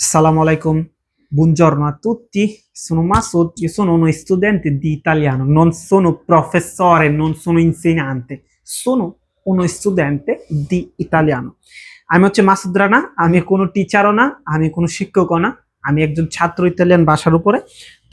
Assalamu alaikum, buongiorno a tutti. Sono Masud, io sono uno studente di italiano, non sono professore, non sono insegnante, sono uno studente di italiano. আমি হচ্ছে মাসুদ রানা আমি কোনো টিচারও না আমি কোনো শিক্ষকও না আমি একজন ছাত্র ইতালিয়ান ভাষার উপরে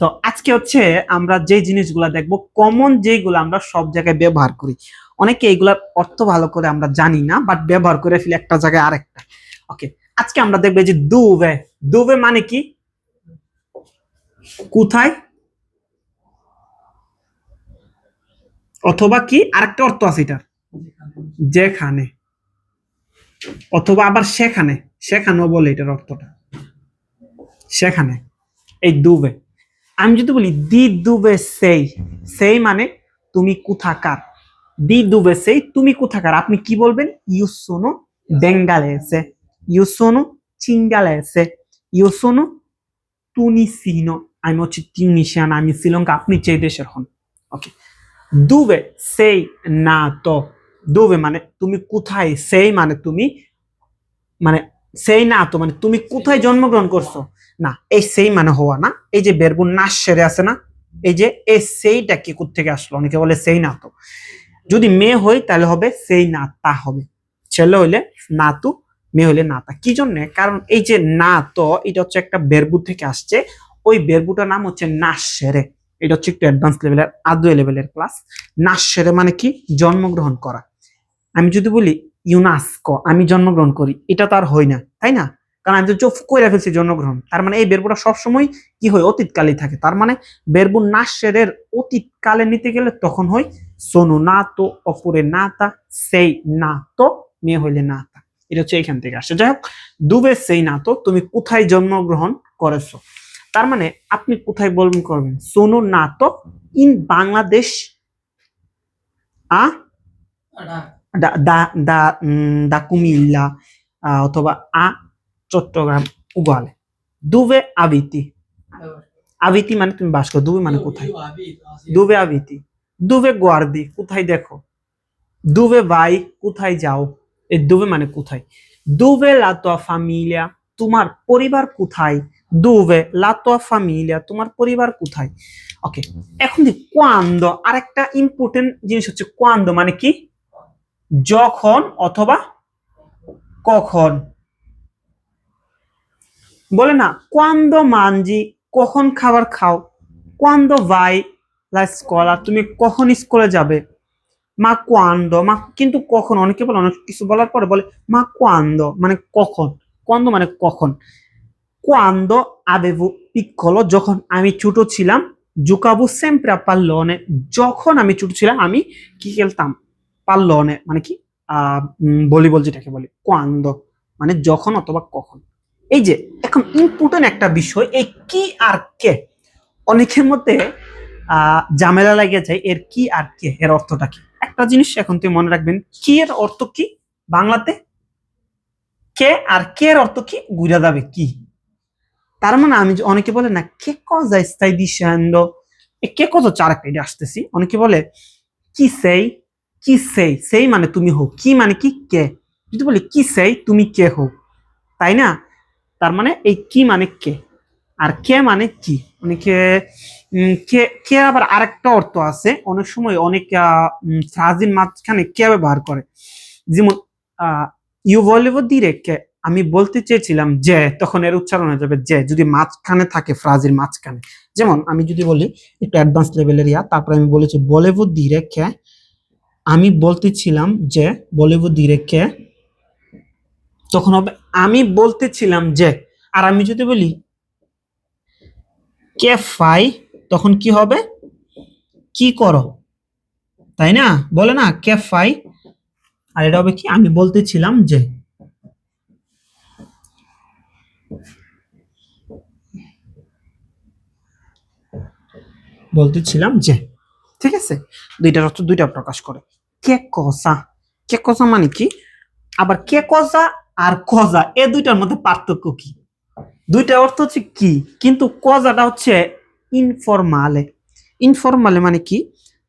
তো আজকে হচ্ছে আমরা যে জিনিসগুলো দেখব কমন যেগুলো আমরা সব জায়গায় ব্যবহার করি অনেকে এইগুলার অর্থ ভালো করে আমরা জানি না বাট ব্যবহার করে ফেলি একটা জায়গায় আরেকটা ওকে আজকে আমরা দেখব যে দুবে। দুবে মানে কি? কোথায়? অথবা কি? আরেকটা অর্থ আছে এটার। যেখানে। অথবা আবার সেখানে। সেখানেও বলে এটার অর্থটা। সেখানে। এই দুবে। আমি যদি বলি, দি দুবে সেই। সেই মানে তুমি কোথাকার। দি দুবে সেই, তুমি কোথাকার। আপনি কি বলবেন? ইউ সোনো বেঙ্গালেসে। ইউ সোনো চিঙ্গালেসে ইউ সোনো তুনিসিনো আমি হচ্ছে টিউনিশিয়ান আমি শ্রীলঙ্কা আপনি যে দেশের হন ওকে দুবে সেই না তো দুবে মানে তুমি কোথায় সেই মানে তুমি মানে সেই না তো মানে তুমি কোথায় জন্মগ্রহণ করছ না এই সেই মানে হওয়া না এই যে বেরবু নাশ সেরে আছে না এই যে এই সেইটা কি থেকে আসলো অনেকে বলে সেই না তো যদি মেয়ে হই তাহলে হবে সেই না তা হবে ছেলে হইলে না তু মেয়ে হইলে না তা। কি জন্যে? কারণ এই যে না তো, এটা হচ্ছে একটা বেরবু থেকে আসছে। ওই বেরবুটার নাম হচ্ছে নাশ সেরে। এটা হচ্ছে একটু অ্যাডভান্স লেভেলের আদু লেভেলের ক্লাস নাশ সেরে মানে কি? জন্মগ্রহণ করা। আমি যদি বলি ইউনাস্কো আমি জন্মগ্রহণ করি, এটা তো আর হয় না, তাই না? কারণ আমি তো চোখ করে ফেলছি জন্মগ্রহণ। তার মানে এই বেরবুটা সবসময় কি হয়? অতীতকালেই থাকে। তার মানে বেরবু নাশের অতীতকালে নিতে গেলে তখন হয় সোনু না তো, অপরে না তা, সেই না তো, মেয়ে হইলে না এটা হচ্ছে এখান থেকে আসে যাই হোক, দুবে সেই না তো, তুমি কোথায় জন্মগ্রহণ করেছ? তার মানে আপনি কোথায় বলবেন করবেন? সোনু না তো, ইন বাংলাদেশ দা কুমিল্লা অথবা আ, চট্টগ্রাম উগালে দুবে আবিতি আবিতি মানে তুমি বাস করো। দুবে মানে কোথায়? দুবে আবিতি দুবে গোয়ার্দি, কোথায় দেখো? দুবে ভাই কোথায় যাও? এই দুবে মানে কোথায়? দুবে লাতোয়া ফামিলিয়া তোমার পরিবার কোথায়? দুবে লাতোয়া ফামিলিয়া তোমার পরিবার কোথায়? ওকে এখন দি কোয়ান্দ, আরেকটা ইম্পর্টেন্ট জিনিস হচ্ছে কোয়ান্দ মানে কি? যখন অথবা কখন? বলে না, কোয়ান্দ মানজি, কখন খাবার খাও? কোয়ান্দ ভাই লা স্কলা তুমি কখন স্কুলে যাবে? মা কোয়ান্দ, মা কিন্তু কখন? অনেকে বলে, অনেক কিছু বলার পরে বলে, মা কোয়ান্দ মানে কখন? কোয়ান্দ মানে কখন? কোয়ান্দ আবেবু পিccolo যখন আমি ছোট ছিলাম, জুকাবু sempre a যখন আমি ছোট ছিলাম, আমি কি খেলতাম? পাল্লনে মানে কি? ভলিবল যেটাকে বলে, কোয়ান্দ মানে যখন অথবা কখন। এই যে, এখন ইম্পর্টেন্ট একটা বিষয়, এই কি আর কে? অনেকের মধ্যে ঝামেলা লাগে যায়, এর কি আর কে? এর অর্থটা কি? একটা জিনিস এখন তুমি মনে রাখবেন, কি এর অর্থ কি বাংলাতে? কে আর কে এর অর্থ কি গুড়া যাবে কি? তার মানে আমি অনেকে বলে না, কে stai dicendo e che cosa c'ha এটা আসতেছি। অনেকে বলে, কি সেই? কি সেই? সেই মানে তুমি হো কি মানে কি কে? যদি বলি, কি সেই? তুমি কে হো তাই না? তার মানে এই কি মানে কে? আর কে মানে কি? অনেকে কে আবার আরেকটা অর্থ আছে? অনেক সময় অনেক ফ্রাজিন মাঝখানে কে ব্যবহার করে? যেমন ইউ ভলিভ দিরে কে? আমি বলতে চেয়েছিলাম যে তখন এর উচ্চারণ হয়ে যাবে যে যদি মাঝখানে থাকে, ফ্রাজির মাঝখানে। যেমন, আমি যদি বলি, একটু অ্যাডভান্স লেভেলের ইয়া, তারপরে আমি বলেছি বলেভ দিরে কে? আমি বলতেছিলাম যে বলেভ দিরে কে? তখন হবে, আমি বলতেছিলাম যে আর আমি যদি বলি, কে ফাই? তখন কি হবে? কি করো? তাই না? বলে না কে ফাই আর এটা হবে কি? আমি বলতেছিলাম যে বলতেছিলাম যে, ঠিক আছে? দুইটার অর্থ দুইটা প্রকাশ করে। কে কসা কে কসা মানে কি? আবার কে কসা আর কজা, এ দুইটার মধ্যে পার্থক্য কি? দুইটা অর্থ হচ্ছে কি? কিন্তু কজাটা হচ্ছে ইনফরমালে ইনফরমালে মানে কি?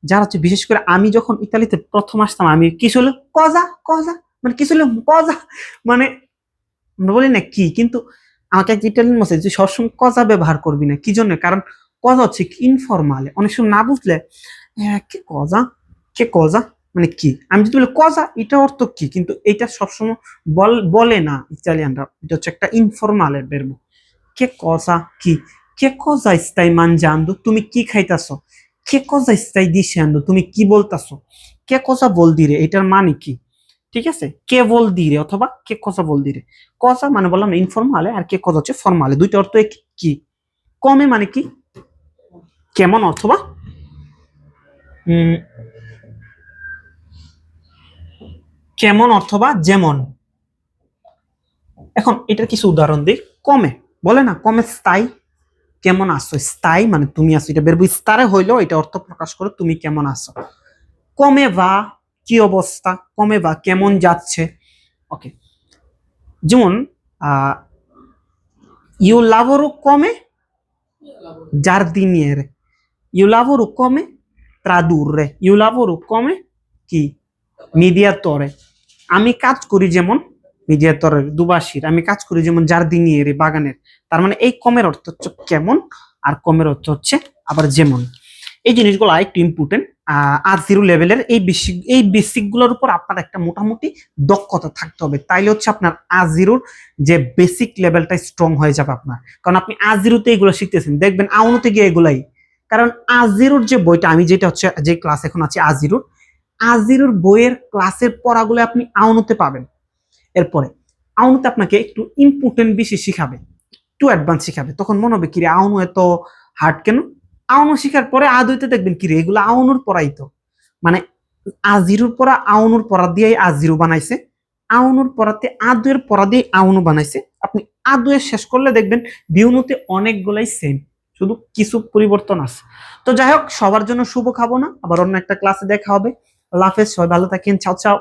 যারা হচ্ছে বিশেষ করে আমি যখন ইতালিতে প্রথম আসতাম আমি কি ছিল? কজা কজা মানে কি ছিল? কজা মানে বলি না কি কিন্তু আমাকে এক ইটালিয়ান বলছে তুই সবসময় কজা ব্যবহার করবি না। কি জন্য? কারণ কজা হচ্ছে ইনফরমালে অনেক সময় না বুঝলে হ্যাঁ, কে কজা? কে কজা? মানে কি? আমি যদি বলি কজা এটা অর্থ কি? কিন্তু এটা সবসময় বল বলে না ইটালিয়ানরা এটা হচ্ছে একটা ইনফরমালের বেরবো কে কজা? কি? কে কজা স্তাই mangiando তুমি কি খাইতাছো? কে কজা স্তাই dicendo তুমি কি বলতাছো? কে কজা বল দিরে? এটার মানে কি? ঠিক আছে? কে বল দিরে? অথবা কে কজা বল দিরে? কজা মানে বললাম ইনফরমালে আর কে কজা হচ্ছে ফরমালে দুইটা অর্থ কি? কমে মানে কি? কেমন অথবা? কেমন অথবা যেমন? এখন এটার কিছু উদাহরণ দিই। কমে। বলে না, কমে স্থায়ী। কেমন আছো? স্থায়ী মানে তুমি আছো, এটা বেরবো স্তারে হইলেও এটা অর্থ প্রকাশ করে তুমি কেমন আছো। কমে বা কি অবস্থা? কমে বা কেমন যাচ্ছে? ওকে যেমন ইউ লাভরও কমে giardiniere io lavoro come tradurre io lavoro কমে কি? মিডিয়াতরে আমি কাজ করি যেমন মিডিয়াতরের দুবাসীর, আমি কাজ করি যেমন জার্দিনিয়ের বাগানের, তার মানে এই কমের অর্থ হচ্ছে কেমন আর কমের অর্থ হচ্ছে আবার যেমন। এই জিনিসগুলো একটু ইম্পর্টেন্ট আর জিরো লেভেলের এই বেসিক এই বেসিকগুলোর উপর আপনার একটা মোটামুটি দক্ষতা থাকতে হবে। তাইলে হচ্ছে আপনার আজ জিরোর যে বেসিক লেভেলটা স্ট্রং হয়ে যাবে আপনার। কারণ আপনি আজ জিরোতে এগুলো শিখতেছেন, দেখবেন আউনুতে গিয়ে এগুলাই। কারণ আজ জিরোর যে বইটা, আমি যেটা হচ্ছে, যে ক্লাস এখন আছে আজ জিরোর আজ জিরোর বইয়ের ক্লাসের পড়াগুলো আপনি আউনুতে পাবেন। এরপরে আউনুতে আপনাকে একটু ইম্পর্টেন্ট বেশি শিখাবে, একটু অ্যাডভান্স শিখাবে। তখন মনে হবে, কিরে, আউনু এত হার্ড কেন? আউনু শিখার পরে আদুইতে দেখবেন, কিরে, এগুলো আউনুর পড়াই তো। মানে আজিরুর পড়া আউনুর পড়া দিয়েই আজিরু বানাইছে। আউনুর পড়াতে আদুয়ের পড়া দিয়ে আউনু বানাইছে। আপনি আদুয়ের শেষ করলে দেখবেন, বিউনুতে অনেকগুলাই সেম শুধু কিছু পরিবর্তন আছে। তো যাই হোক, সবার জন্য শুভ খাব না আবার অন্য একটা ক্লাসে দেখা হবে। হাফেজ, সবাই ভালো থাকেন। চাও চাও।